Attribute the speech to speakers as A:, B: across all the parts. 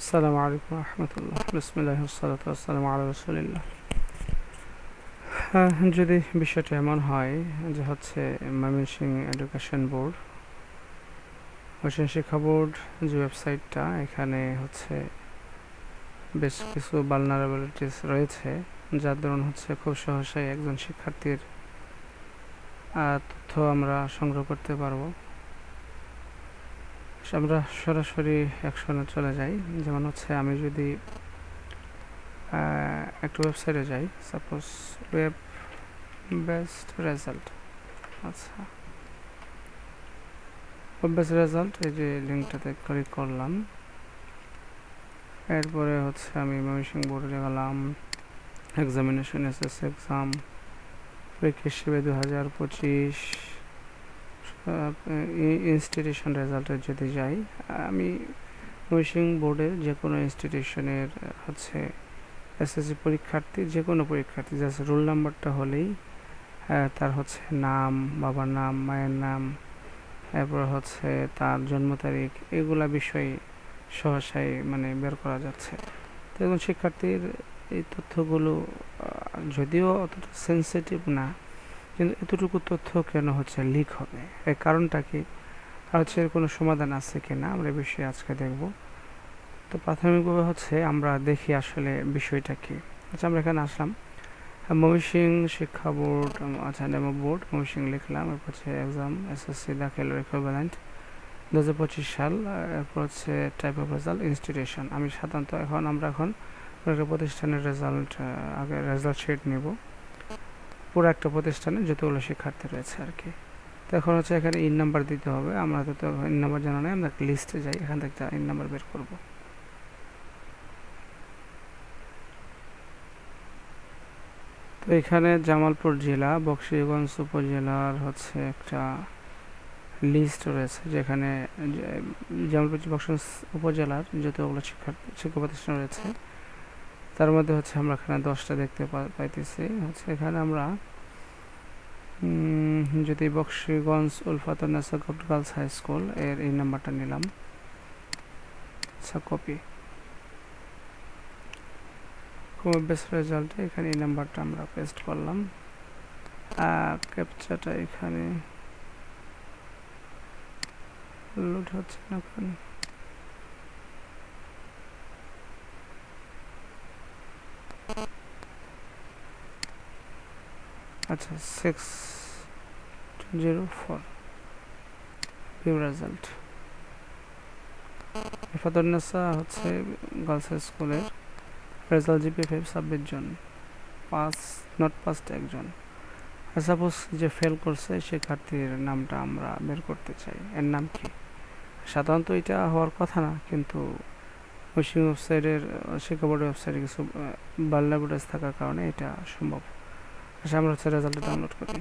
A: আসসালামু আলাইকুম রহমতুল্লাহ। বিসমিল্লাহ সালাত আসসালাম হ্যাঁ, যদি বিষয়টা এমন হয় যে হচ্ছে ময়মনসিং এডুকেশন বোর্ড ময়মনসিং শিক্ষা বোর্ড যে ওয়েবসাইটটা এখানে হচ্ছে বেশ কিছু বালনারেবিলিটিস রয়েছে যার দরুন হচ্ছে খুব সহসাই একজন শিক্ষার্থীর তথ্য আমরা সংগ্রহ করতে পারব। আমরা সরাসরি অ্যাকশনে চলে যাই। যেমন হচ্ছে আমি যদি একটা ওয়েবসাইটে যাই সাপোজ ওয়েব বেস্ট রেজাল্ট আচ্ছা। ওয়েব বেস্ট রেজাল্ট এই যে লিঙ্কটাতে ক্লিক করলাম। এরপরে হচ্ছে আমি ময়মনসিং বোর্ডে গেলাম এক্সামিনেশন এসএস এক্সাম পরীক্ষা হিসেবে দু হাজার পঁচিশ। ইনস্টিটিউশন রেজাল্টের যদি যাই, আমি ময়মনসিং বোর্ডের যে কোনো ইনস্টিটিউশনের হচ্ছে এসএসসি পরীক্ষার্থী, যে কোনো পরীক্ষার্থী জাস্ট রোল নাম্বারটা হলেই তার হচ্ছে নাম, বাবার নাম, মায়ের নাম, এরপর হচ্ছে তার জন্ম তারিখ, এগুলা বিষয় সহসাই মানে বের করা যাচ্ছে। তো শিক্ষার্থীর এই তথ্যগুলো যদিও অতটা সেন্সিটিভ না কিন্তু এতটুকু তথ্য কেন হচ্ছে লিক হবে এর কারণটা কি? আর হচ্ছে এর কোনো সমাধান আছে কি না আমরা বিষয়ে আজকে দেখব। তো প্রাথমিকভাবে হচ্ছে আমরা দেখি আসলে বিষয়টা কি। আচ্ছা আমরা এখানে আসলাম। ময়মনসিং শিক্ষা বোর্ড আচ্ছা ডেমো বোর্ড ময়মনসিং লিখলাম। এরপর হচ্ছে এক্সাম, এসএসসি, দাখিল ইকুইভ্যালেন্ট দু হাজার পঁচিশ সাল, এরপর হচ্ছে টাইপ অফ রেজাল্ট ইনস্টিটিউশন আমি সাধারণত এখন, আমরা এখন একটা প্রতিষ্ঠানের রেজাল্ট আগে রেজাল্ট শিট নিব। পুরো একটা প্রতিষ্ঠানে যতগুলো শিক্ষার্থী রয়েছে আর কি। তো এখন হচ্ছে এখানে ইন নাম্বার দিতে হবে। আমরা তো ইন নাম্বার জানা নেই, আমরা লিস্টে যাই, এখান থেকে ইন নাম্বার বের করব। তো এখানে জামালপুর জেলা, বক্সিগঞ্জ উপজেলার হচ্ছে একটা লিস্ট রয়েছে, যেখানে জামালপুর বক্সিগঞ্জ উপজেলার যতগুলো শিক্ষার্থী, শিক্ষা প্রতিষ্ঠান রয়েছে তার মধ্যে হচ্ছে আমরা এখানে দশটা দেখতে পাইতেছি। হচ্ছে এখানে আমরা যদি বক্সিগঞ্জ উলফাতনেসা গার্লস হাই স্কুলের এই নাম্বারটা নিলাম। আচ্ছা কপি খুব বেস্ট রেজাল্টে এখানে এই নাম্বারটা আমরা পেস্ট করলাম। ক্যাপচাটা এখানে লোড হচ্ছে না আচ্ছা six zero four view result ফাদরনেসা হচ্ছে গার্লস স্কুলের রেজাল্ট জিপি ফাইভ ছাব্বিশ জন পাস নট পাসড একজন। সাপোজ যে ফেল করছে শিক্ষার্থীর নামটা আমরা বের করতে চাই। এর নাম কি? সাধারণত এটা হওয়ার কথা না, কিন্তু ওয়েস্টিং ওয়েবসাইটের শিক্ষা বোর্ডের ওয়েবসাইটে কিছু বাল্লাগুডেস থাকার কারণে এটা সম্ভব। আচ্ছা আমরা হচ্ছে রেজাল্টটা ডাউনলোড করি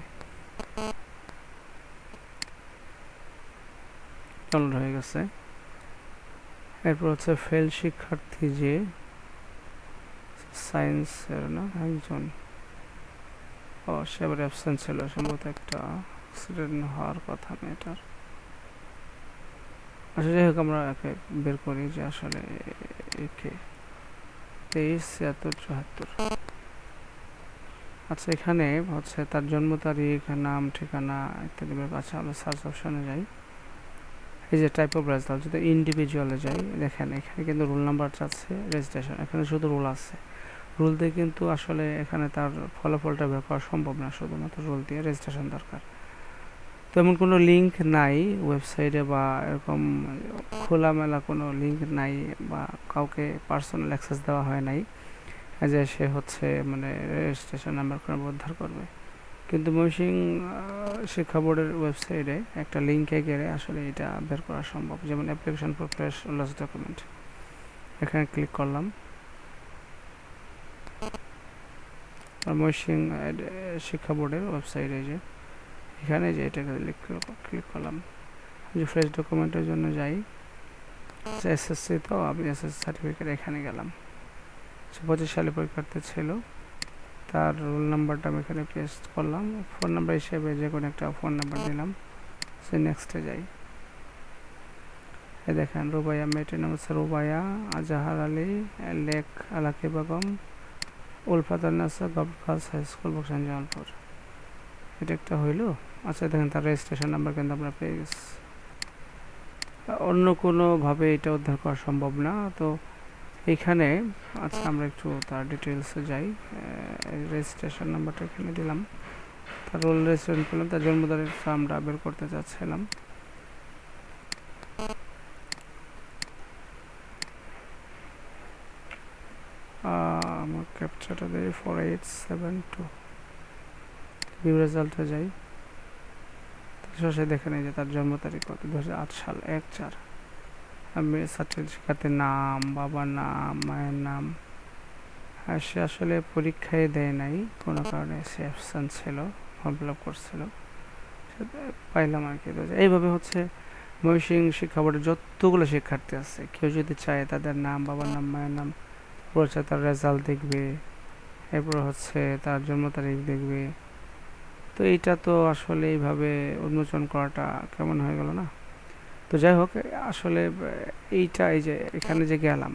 A: ডাউনলোড হয়ে গেছে। এরপর হচ্ছে ফেল শিক্ষার্থী যে সায়েন্সের না, একজন। ও, সে আবার অ্যাবসেন্ট ছিল। সম্ভবত একটা অ্যাক্সিডেন্ট হওয়ার কথা মেয়েটার। আচ্ছা যাই হোক, আমরা একে বের করি যে আসলে একে তেইশ, ছিয়াত্তর, চুয়াত্তর। আচ্ছা এখানে হচ্ছে তার জন্ম তারিখ, নাম, ঠিকানা ইত্যাদি আচ্ছা আমরা সার্চ অপশানে যাই। এই যে টাইপ অফ রেজাল্ট যদি ইন্ডিভিজুয়ালে যাই, দেখেন এখানে কিন্তু রোল নাম্বার চাচ্ছে রেজিস্ট্রেশন এখানে শুধু রোল আছে। রুল দিয়ে কিন্তু আসলে এখানে তার ফলাফলটা বের করা সম্ভব না, শুধুমাত্র রুল দিয়ে রেজিস্ট্রেশন দরকার। তো এমন কোনো লিঙ্ক নাই ওয়েবসাইটে বা এরকম খোলামেলা কোনো লিঙ্ক নাই বা কাউকে পার্সোনাল অ্যাক্সেস দেওয়া হয় নাই। যে সে হচ্ছে মানে রেজিস্ট্রেশন নাম্বার করে উদ্ধার করবে। কিন্তু ময়মনসিং শিক্ষা বোর্ডের ওয়েবসাইটে একটা লিঙ্কে গেলে আসলে এটা বের করা সম্ভব। যেমন application for fresh lost document এখানে ক্লিক করলাম। আর ময়মনসিং শিক্ষা বোর্ডের ওয়েবসাইটে যে, এখানে যে এটাকে ক্লিক করলাম। যে ফ্রেশ ডকুমেন্টের জন্য যাই। এসএসসি তো, আমি এসএসসি সার্টিফিকেট এখানে গেলাম। পঁচিশ সালে পরীক্ষার্থী ছিল। তার রোল নাম্বারটা আমি এখানে পেস্ট করলাম। ফোন নাম্বার হিসেবে যে কোনো একটা ফোন নাম্বার দিলাম সে নেক্সটে যাই। এই দেখেন, রুবাইয়া মেয়েটির নাম হচ্ছে রুবাইয়া আজাহার আলী, লেক আলাকি বেগম উলফাদার নাসা গভর্নমেন্ট গার্লস হাই স্কুল, বক্সান জামালপুর এটা একটা হইল? আচ্ছা দেখেন, তার রেজিস্ট্রেশন নাম্বার কিন্তু আমরা পেয়ে গেছি। অন্য কোনোভাবে এটা উদ্ধার করা সম্ভব না। তো এইখানে আচ্ছা আমরা একটু তার ডিটেলসে যাই। রেজিস্ট্রেশন নাম্বারটা এখানে দিলাম। তার রোল রেজিস্ট্রেশন পেলাম তার জন্ম তারিখটা আমরা বের করতে চাচ্ছিলাম। আমার ক্যাপচারটা দেই four eight seven two view রেজাল্টে যাই শেষে দেখে নেই যে তার জন্ম তারিখ কত দু হাজার আট সাল, এক চার। আমি ছাত্রীর শিক্ষার্থীর নাম, বাবার নাম, মায়ের নাম। আর সে আসলে পরীক্ষায় দেয় নাই, কোনো কারণে সে অ্যাবসেন্ট ছিল ফর্ম ফিল আপ করছিল পাইলাম আর কি। এইভাবে হচ্ছে ময়মনসিং শিক্ষা বোর্ডের যতগুলো শিক্ষার্থী আছে, কেউ যদি চায় তাদের নাম, বাবার নাম, মায়ের নাম পড়ছে তার রেজাল্ট দেখবে, এরপর হচ্ছে তার জন্ম তারিখ দেখবে। তো এইটা তো আসলে এইভাবে উন্মোচন করাটা কেমন হয়ে গেল না? তো যাই হোক আসলে এইটা এই যে এখানে যে গেলাম,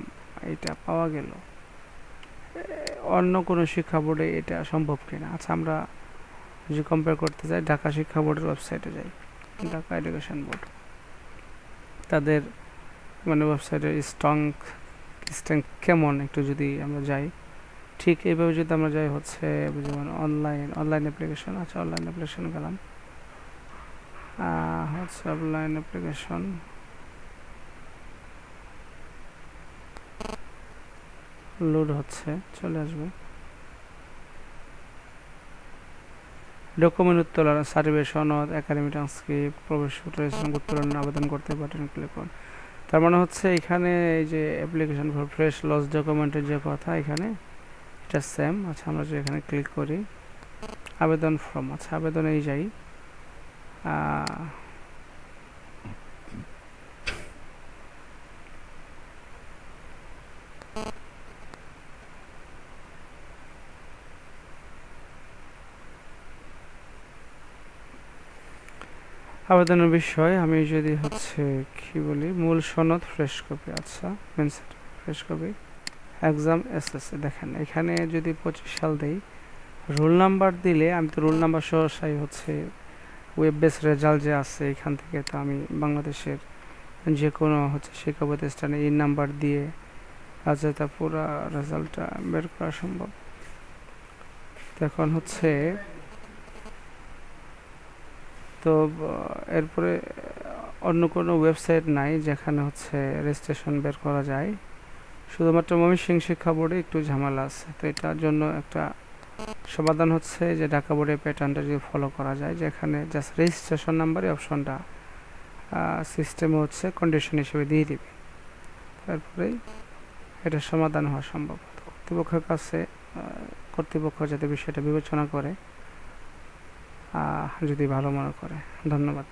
A: এটা পাওয়া গেল। অন্য কোনো শিক্ষা বোর্ডে এটা সম্ভব কিনা? আচ্ছা আমরা যদি কম্পেয়ার করতে যাই, ঢাকা শিক্ষা বোর্ডের ওয়েবসাইটে যাই। ঢাকা এডুকেশন বোর্ড তাদের মানে ওয়েবসাইটের স্ট্রং স্ট্রেংথ কেমন একটু যদি আমরা যাই? ঠিক এইভাবে যদি আমরা যাই, হচ্ছে, যেমন অনলাইন অনলাইন অ্যাপ্লিকেশন আচ্ছা অনলাইন অ্যাপ্লিকেশন গেলাম। হচ্ছে অনলাইন অ্যাপ্লিকেশন লোড হচ্ছে, চলে আসবে। ডকুমেন্ট উত্তোলন সার্ভে সনদ একাডেমি ট্রান্সক্রিপ্ট প্রবেশ রেজিস্ট্রেশন উত্তোলন, আবেদন করতে বাটন ক্লিক করুন তার মানে হচ্ছে এখানে এই যে অ্যাপ্লিকেশন ফর ফ্রেশ লস ডকুমেন্টের যে কথা, এখানে এটা সেম আচ্ছা আমরা যে এখানে ক্লিক করি, আবেদন ফর্ম আচ্ছা আবেদনেই যাই। আবেদনের বিষয় আমি যদি হচ্ছে কি বলি, মূল সনদ ফ্রেশ কপি আচ্ছা main fresh copy exam SSC দেখেন, এখানে যদি পঁচিশ সাল দেই রোল নাম্বার দিলে আমি তো রোল নাম্বার সহসাই হচ্ছে ওয়েব বেস রেজাল্ট যে আছে এখান থেকে তো আমি বাংলাদেশের যে কোনো হচ্ছে শিক্ষা প্রতিষ্ঠানে এই নাম্বার দিয়ে আচ্ছা তা পুরো রেজাল্টটা বের করা সম্ভব। এখন হচ্ছে তো এরপরে অন্য কোনো ওয়েবসাইট নাই যেখানে হচ্ছে রেজিস্ট্রেশন বের করা যায়। শুধুমাত্র ময়মনসিং শিক্ষা বোর্ডে একটু ঝামেলা আছে। তো এটার জন্য একটা সমাধান হচ্ছে যে ঢাকা বোর্ডের প্যাটার্নটা যদি ফলো করা যায়, যেখানে জাস্ট রেজিস্ট্রেশন নাম্বারে অপশনটা সিস্টেমে হচ্ছে কন্ডিশন হিসেবে দিয়ে দিবে। তারপরেই এটা সমাধান হওয়া সম্ভব। কর্তৃপক্ষের কাছে কর্তৃপক্ষ যাতে বিষয়টা বিবেচনা করে যদি ভালো মনে করে। ধন্যবাদ।